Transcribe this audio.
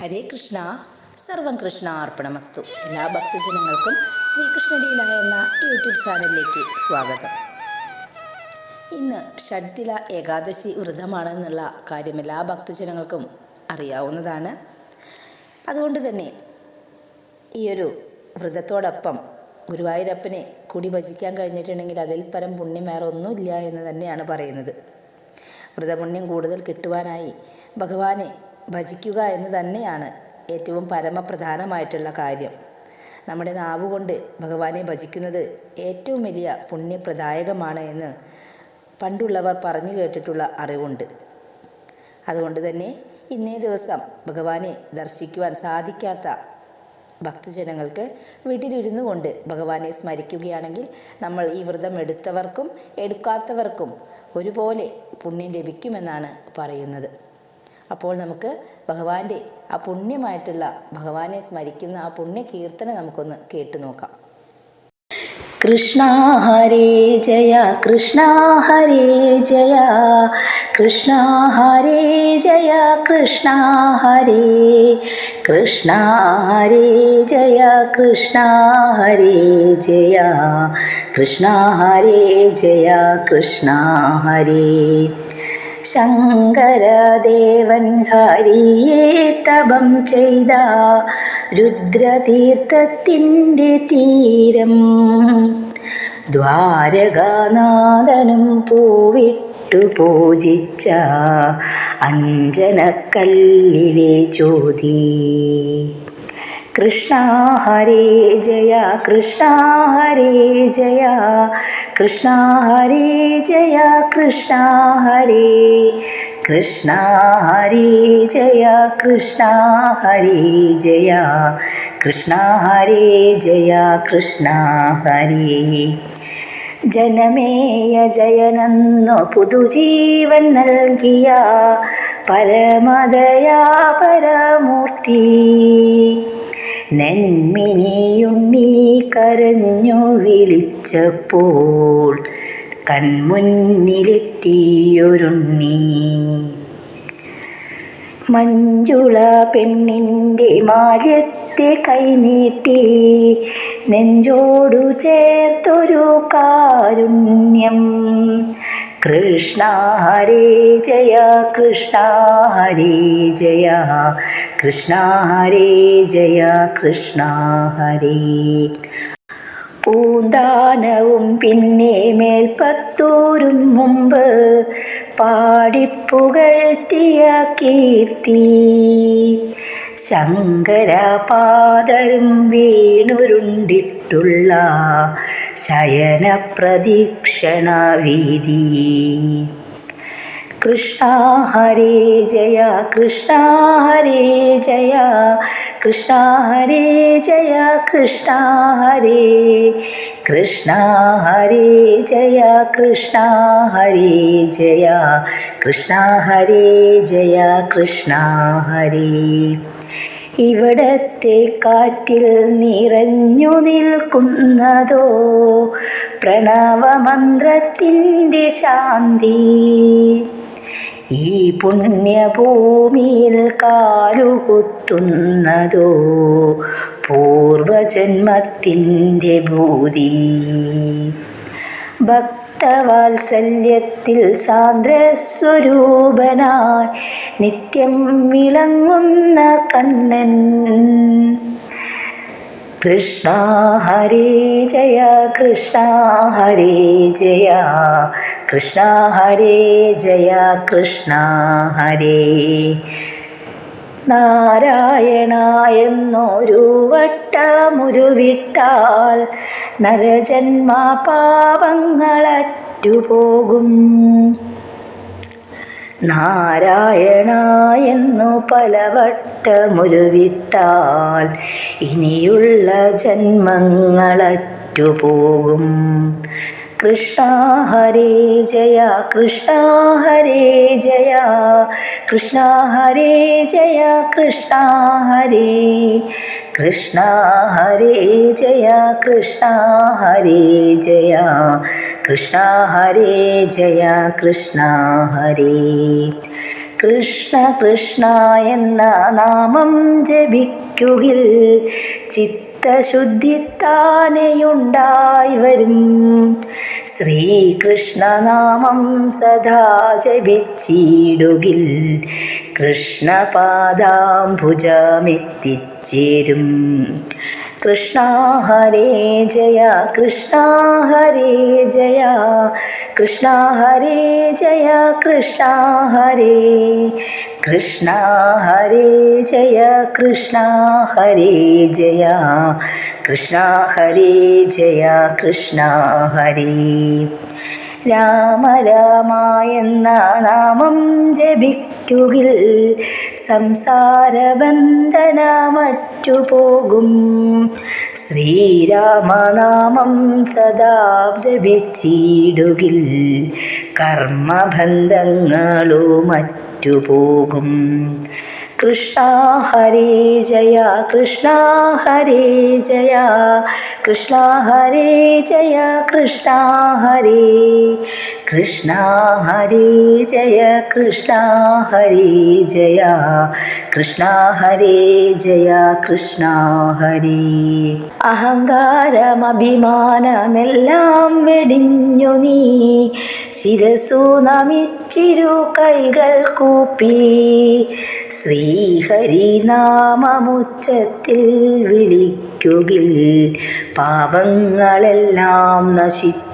ഹരേ കൃഷ്ണ. സർവം കൃഷ്ണ അർപ്പണമസ്തു. എല്ലാ ഭക്തജനങ്ങൾക്കും ശ്രീകൃഷ്ണലീല എന്ന യൂട്യൂബ് ചാനലിലേക്ക് സ്വാഗതം. ഇന്ന് ഷഡ്ദില ഏകാദശി വ്രതമാണെന്നുള്ള കാര്യം എല്ലാ ഭക്തജനങ്ങൾക്കും അറിയാവുന്നതാണ്. അതുകൊണ്ട് തന്നെ ഈ ഒരു വ്രതത്തോടൊപ്പം ഗുരുവായൂരപ്പനെ കൂടി ഭജിക്കാൻ കഴിഞ്ഞിട്ടുണ്ടെങ്കിൽ അതിൽ പരം പുണ്യം വേറെ ഒന്നുമില്ല എന്ന് തന്നെയാണ് പറയുന്നത്. വ്രതപുണ്യം കൂടുതൽ കിട്ടുവാനായി ഭഗവാനെ ഭജിക്കുക എന്ന് തന്നെയാണ് ഏറ്റവും പരമപ്രധാനമായിട്ടുള്ള കാര്യം. നമ്മുടെ നാവ് കൊണ്ട് ഭഗവാനെ ഭജിക്കുന്നത് ഏറ്റവും വലിയ പുണ്യപ്രദായകമാണ് എന്ന് പണ്ടുള്ളവർ പറഞ്ഞു കേട്ടിട്ടുള്ള അറിവുണ്ട്. അതുകൊണ്ട് തന്നെ ഇന്നേ ദിവസം ഭഗവാനെ ദർശിക്കുവാൻ സാധിക്കാത്ത ഭക്തജനങ്ങൾക്ക് വീട്ടിലിരുന്നു കൊണ്ട് ഭഗവാനെ സ്മരിക്കുകയാണെങ്കിൽ നമ്മൾ ഈ വ്രതം എടുത്തവർക്കും എടുക്കാത്തവർക്കും ഒരുപോലെ പുണ്യം ലഭിക്കുമെന്നാണ് പറയുന്നത്. അപ്പോൾ നമുക്ക് ഭഗവാന്റെ ആ പുണ്യമായിട്ടുള്ള ഭഗവാനെ സ്മരിക്കുന്ന ആ പുണ്യ കീർത്തന നമുക്കൊന്ന് കേട്ടു നോക്കാം. കൃഷ്ണ ഹരേ ജയ കൃഷ്ണ ഹരേ ജയ കൃഷ്ണ ഹരേ ജയ കൃഷ്ണ ഹരേ കൃഷ്ണ ഹരേ ജയ കൃഷ്ണ ഹരേ ജയ കൃഷ്ണ ഹരേ ജയ കൃഷ്ണ ഹരേ. ശങ്കരദേവൻ ഹരിയെ തപം ചെയ്ത രുദ്രതീർത്ഥത്തിന്റെ തീരം. ദ്വാരകാനാഥനും പൂവിട്ടു പൂജിച്ച അഞ്ജനക്കല്ലിലെ ജ്യോതി. കൃഷ്ണ ഹരേ ജയ കൃഷ്ണ ഹരേ ജയ കൃഷ്ണ ഹരേ ജയ കൃഷ്ണ ഹരേ കൃഷ്ണ ഹരേ ജയ കൃഷ്ണ ഹരേ ജയ കൃഷ്ണ ഹരേ ജയ കൃഷ്ണ ഹരേ. ജനമേയ ജയനെന്നു പുതുജീവൻ നൽകിയ പരമദയാ പരമൂർത്തി. നെന്മിനിയുണ്ണി കരഞ്ഞു വിളിച്ചപ്പോൾ കൺമുന്നിലെത്തിയൊരുണ്ണി. മഞ്ജുള പെണ്ണിന്റെ മാര്യത്തെ കൈനീട്ടി നെഞ്ചോടു ചേർത്തൊരു കാരുണ്യം. കൃഷ്ണ ഹരേ ജയ കൃഷ്ണ ഹരേ ജയ കൃഷ്ണ ഹരേ ജയ കൃഷ്ണ ഹരേ. പൂന്താനവും പിന്നെ മേൽപ്പത്തൂരും മുമ്പ് പാടിപ്പുകഴ്ത്തിയ കീർത്തി. ശങ്കരപാദരും വീണുരുണ്ടിട്ടുള്ള ശയനപ്രദീക്ഷണ വീതി കൃഷ്ണ ഹരേ ജയ കൃഷ്ണ ഹരേ ജയ കൃഷ്ണ ഹരേ ജയ കൃഷ്ണ ഹരേ കൃഷ്ണ ഹരേ ജയ കൃഷ്ണ ഹരേ ജയ കൃഷ്ണ ഹരേ ജയ കൃഷ്ണ ഹരേ. ഇവിടത്തെ കാറ്റിൽ നിറഞ്ഞു നിൽക്കുന്നതോ? പ്രണവമന്ത്രത്തിന്റെ ശാന്തി. ഈ പുണ്യഭൂമിയിൽ കാലുകുത്തുന്നതോ? പൂർവജന്മത്തിന്റെ ഭൂതി. ഭക്തവാത്സല്യത്തിൽ സാന്ദ്രസ്വരൂപനായി നിത്യം വിളങ്ങുന്ന കണ്ണൻ. കൃഷ്ണ ഹരേ ജയ കൃഷ്ണ ഹരേ ജയ കൃഷ്ണ ഹരേ ജയ കൃഷ്ണ ഹരേ. നാരായണ വട്ടമുരുവിട്ടാൽ നരജന്മ പാപങ്ങളറ്റുപോകും. നാരായണ എന്നു പലവട്ടമുരുവിട്ടാൽ ഇനിയുള്ള ജന്മങ്ങളറ്റുപോകും. കൃഷ്ണ ഹരേ ജയ കൃഷ്ണ ഹരേ ജയ കൃഷ്ണ ഹരേ ജയ കൃഷ്ണ ഹരേ കൃഷ്ണ ഹരേ ജയ കൃഷ്ണ ഹരേ ജയ കൃഷ്ണ ഹരേ ജയ കൃഷ്ണ ഹരേ. കൃഷ്ണ കൃഷ്ണ എന്ന നാമം ജപിക്കുകിൽ ചിത്തശുദ്ധി താനെയുണ്ടായി വരും ശ്രീകൃഷ്ണനാമം സദാ ജപിച്ചിടുകിൽ കൃഷ്ണപാദാംബുജമെത്തിച്ചേരും. കൃഷ്ണ ഹരേ ജയ കൃഷ്ണ ഹരേ ജയ കൃഷ്ണ ഹരേ ജയ കൃഷ്ണ ഹരേ കൃഷ്ണ ഹരേ ജയ കൃഷ്ണ ഹരേ ജയ കൃഷ്ണ ഹരേ ജയ കൃഷ്ണ ഹരേ. രാമ രാമ എന്ന നാമം ജപിക്കുകിൽ സംസാരബന്ധനമറ്റു പോകും ശ്രീരാമനാമം സദാ ജപിച്ചിടുകിൽ കർമ്മബന്ധങ്ങളുമറ്റു പോകും കൃഷ്ണ ഹരേ ജയ കൃഷ്ണ ഹരേ ജയ കൃഷ്ണ ഹരേ ജയ കൃഷ്ണ ഹരേ കൃഷ്ണ ഹരി ജയ കൃഷ്ണ ഹരി ജയ കൃഷ്ണ ഹരി ജയ കൃഷ്ണ ഹരി. അഹങ്കാരം അഭിമാനമെല്ലാം വെടിഞ്ഞു നീ ശിരസു നമിച്ചിരു കൈകൾ കൂപ്പി. ശ്രീഹരിനാമമുച്ചത്തിൽ വിളിക്കുകിൽ പാപങ്ങളെല്ലാം നശിച്ചു